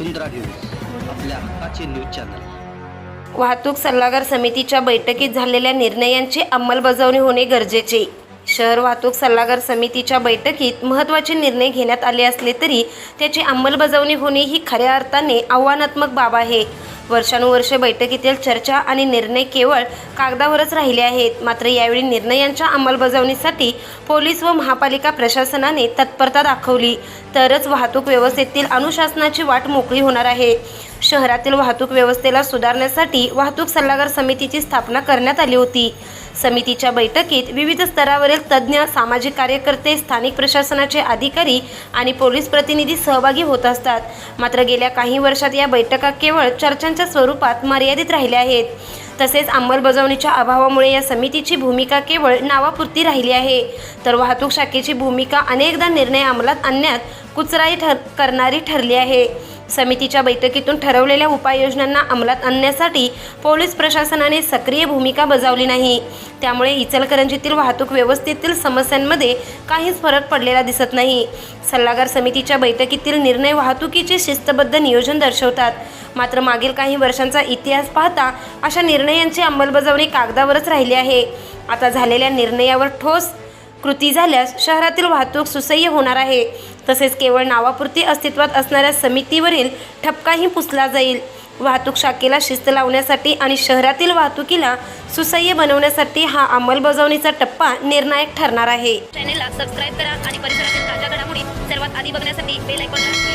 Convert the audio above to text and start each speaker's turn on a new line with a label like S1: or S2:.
S1: वसुंधरा news आपल्या हक्काचे news channel.
S2: वाहतूक सल्लागार समितीच्या बैठकीत झालेल्या निर्णयांची अंमलबजावणी होणे गरजेचे. शहर वाहतूक सल्लागार समितीच्या बैठकीत महत्त्वाचे निर्णय घेण्यात आले असले तरी त्याची अंमलबजावणी होणे ही खऱ्या अर्थाने आव्हानात्मक बाब आहे. वर्षानुवर्षे बैठकीतील चर्चा आणि निर्णय केवळ कागदावरच राहिले आहेत. मात्र यावेळी निर्णयांच्या अंमलबजावणीसाठी पोलीस व महापालिका प्रशासनाने तत्परता दाखवली. तरच वाहतूक व्यवस्थेतील अनुशासनाची वाट मोकळी होणार आहे. शहरातील वाहतूक व्यवस्थेला सुधारण्यासाठी वाहतूक सल्लागार समितीची स्थापना करण्यात आली होती. समितीच्या बैठकीत विविध स्तरावरील तज्ज्ञ सामाजिक कार्यकर्ते स्थानिक प्रशासनाचे अधिकारी आणि पोलीस प्रतिनिधी सहभागी होत असतात. मात्र गेल्या काही वर्षात या बैठका केवळ चर्चांच्या स्वरूपात मर्यादित राहिल्या आहेत. तसेच अंमलबजावणीच्या अभावामुळे या समितीची भूमिका केवळ नावापुरती राहिली आहे. तर वाहतूक शाखेची भूमिका अनेकदा निर्णय अंमलात आणण्यात कुचराई ठर करणारी ठरली आहे. समितीच्या बैठकीतून ठरवलेल्या उपाययोजनांना अंमलात आणण्यासाठी पोलीस प्रशासनाने सक्रिय भूमिका बजावली नाही. त्यामुळे इचलकरंजीतील वाहतूक व्यवस्थेतील समस्यांमध्ये काहीच फरक पडलेला दिसत नाही. सल्लागार समितीच्या बैठकीतील निर्णय वाहतुकीचे शिस्तबद्ध नियोजन दर्शवतात. मात्र मागील काही वर्षांचा इतिहास पाहता अशा निर्णयांची अंमलबजावणी कागदावरच राहिली आहे. आता झालेल्या निर्णयावर ठोस कृती झाल्यास शहरातील वाहतूक सुसह्य होणार आहे. तसेच केवळ नावापुरती अस्तित्वात असणाऱ्या समितीवरील ठपकाही पुसला जाईल. वाहतूक शाखेला शिस्त लावण्यासाठी आणि शहरातील वाहतुकीला सुसह्य बनवण्यासाठी हा अंमलबजावणीचा टप्पा निर्णायक ठरणार आहे.
S3: चॅनेलला सबस्क्राईब करा आणि परिसरातील ताज्या घडामोडी सर्वात आधी बघण्यासाठी बेल आयकॉनला